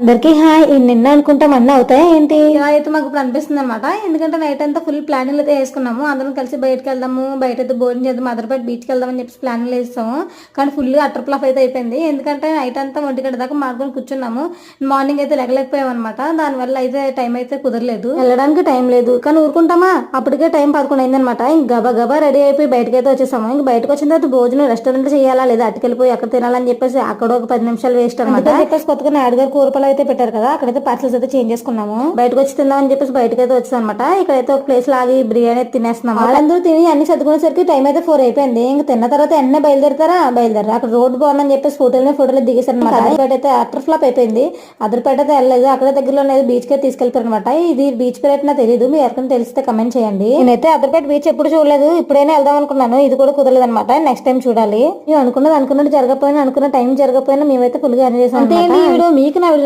అందరికి హాయ్. నిన్న అనుకుంటాం అన్న అవుతాయా ఏంటి? ఇలా అయితే మాకు ఇప్పుడు అనిపిస్తుంది అనమాట ఎందుకంటే నైట్ అంతా ఫుల్ ప్లానింగ్ అయితే వేసుకున్నాము. అందరం కలిసి బయటకు వెళ్దాము. బయట అయితే భోజనం చేద్దాం. అదర్పేట బీచ్కి వెళ్దాం అని చెప్పి ప్లాన్లు వేస్తాము కానీ ఫుల్ అటర్ ఫ్లఫ్ అయితే అయిపోయింది. ఎందుకంటే నైట్ అంతా ఒంటి గంట దాకా మాడుకొని కూర్చున్నాము. మార్నింగ్ అయితే లెగలేకపోయాం అనమాట దానివల్ల అయితే టైం అయితే కుదరలేదు. వెళ్ళడానికి టైం లేదు. కానీ ఊరుకుంటామా? అప్పటికే టైం పదకొండు అయిందనమాట ఇంక గబా గబా రెడీ అయిపోయి బయటకు అయితే వచ్చేసాము. ఇంక బయటకు వచ్చిన తర్వాత భోజనం రెస్టారెంట్ చేయాలా? లేదా అటుకెళ్ళిపోయి అక్కడ తినాలని చెప్పేసి అక్కడ ఒక పది నిమిషాలు వేస్ట్ అనమాట కొత్తగా నాయుడు గారు కూరపాలు అయితే పెట్టారు కదా అక్కడైతే పార్సల్స్ అయితే చేంజ్ చేసుకున్నాము. బయటకు వచ్చి తిందామని చెప్పేసి బయటకు అయితే వచ్చాం అనమాట ఇక్కడైతే ఒక ప్లేస్ లాగి బిర్యానీ తినేస్తున్నాం వాళ్ళందరూ తిని అన్ని సర్దుకునేసరికి టైం అయితే ఫోర్ అయిపోయింది. ఇంక తిన్న తర్వాత ఎన్న బయలుదేరతారా? బయలుదేరా అక్కడ రోడ్డు బాగుందని చెప్పేసి ఫోటోలు ఫోటోలు దిగేశారు అనమాట అదర్పేట అయితే అటర్ ఫ్లాప్ అయిపోయింది. అదర్పేట అయితే వెళ్ళలేదు. అక్కడ దగ్గరలో అనేది బీచ్కి తీసుకెళ్తారు అనమాట ఇది బీచ్ పేరు అయితే నాకు తెలియదు మీరు ఎవరికైనా తెలిస్తే కమెంట్ చేయండి. నేనైతే అదర్పేట బీచ్ ఎప్పుడు చూడలేదు. ఇప్పుడైనా వెళ్దాం అనుకున్నాను. ఇది కూడా కుదరలేదు అనమాట నెక్స్ట్ టైం చూడాలి. మేము అనుకున్నది అనుకున్నట్టు జరగకపోయినా అనుకున్న టైం జరగకపోయినా మేమైతే ఫుల్గా ఎంజాయ్ చేసాం ఈ వీడియో మీకు నా వీడియో